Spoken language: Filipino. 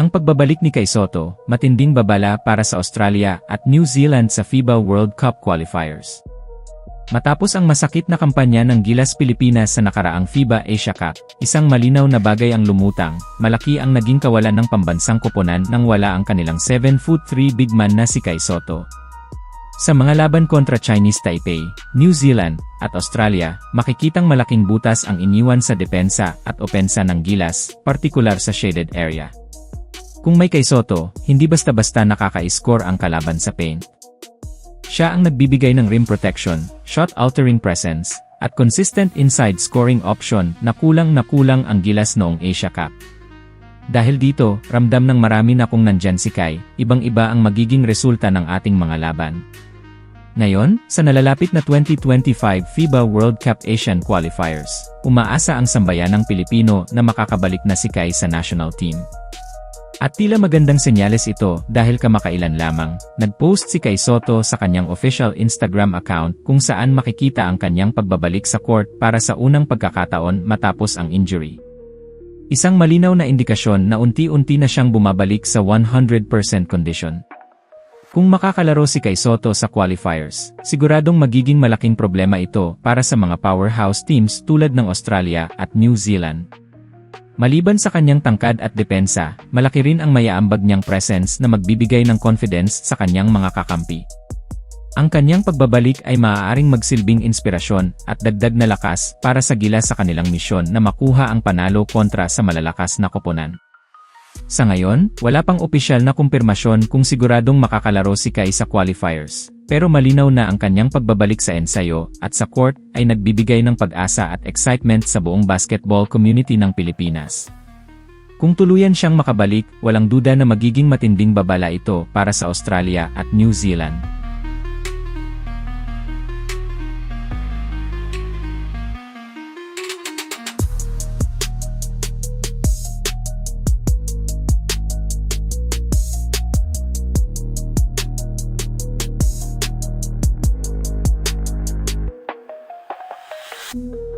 Ang pagbabalik ni Kay Soto, matinding babala para sa Australia at New Zealand sa FIBA World Cup qualifiers. Matapos ang masakit na kampanya ng Gilas Pilipinas sa nakaraang FIBA Asia Cup, isang malinaw na bagay ang lumutang, malaki ang naging kawalan ng pambansang koponan nang wala ang kanilang 7'3 big man na si Kai Soto. Sa mga laban kontra Chinese Taipei, New Zealand, at Australia, makikitang malaking butas ang iniwan sa depensa at opensa ng Gilas, partikular sa shaded area. Kung may Kai Soto, hindi basta-basta nakaka-score ang kalaban sa paint. Siya ang nagbibigay ng rim protection, shot altering presence, at consistent inside scoring option na kulang na kulang ang gilas noong Asia Cup. Dahil dito, ramdam ng marami na kung nandyan si Kai, ibang-iba ang magiging resulta ng ating mga laban. Ngayon, sa nalalapit na 2025 FIBA World Cup Asian Qualifiers, umaasa ang sambayanang Pilipino na makakabalik na si Kai sa national team. At tila magandang senyales ito dahil kamakailan lamang, nag-post si Kai Soto sa kanyang official Instagram account kung saan makikita ang kanyang pagbabalik sa court para sa unang pagkakataon matapos ang injury. Isang malinaw na indikasyon na unti-unti na siyang bumabalik sa 100% condition. Kung makakalaro si Kai Soto sa qualifiers, siguradong magiging malaking problema ito para sa mga powerhouse teams tulad ng Australia at New Zealand. Maliban sa kanyang tangkad at depensa, malaki rin ang mayaambag niyang presence na magbibigay ng confidence sa kanyang mga kakampi. Ang kanyang pagbabalik ay maaaring magsilbing inspirasyon at dagdag na lakas para sa gila sa kanilang misyon na makuha ang panalo kontra sa malalakas na koponan. Sa ngayon, wala pang opisyal na kumpirmasyon kung siguradong makakalaro si Kai sa qualifiers, pero malinaw na ang kanyang pagbabalik sa ensayo at sa court ay nagbibigay ng pag-asa at excitement sa buong basketball community ng Pilipinas. Kung tuluyan siyang makabalik, walang duda na magiging matinding babala ito para sa Australia at New Zealand. you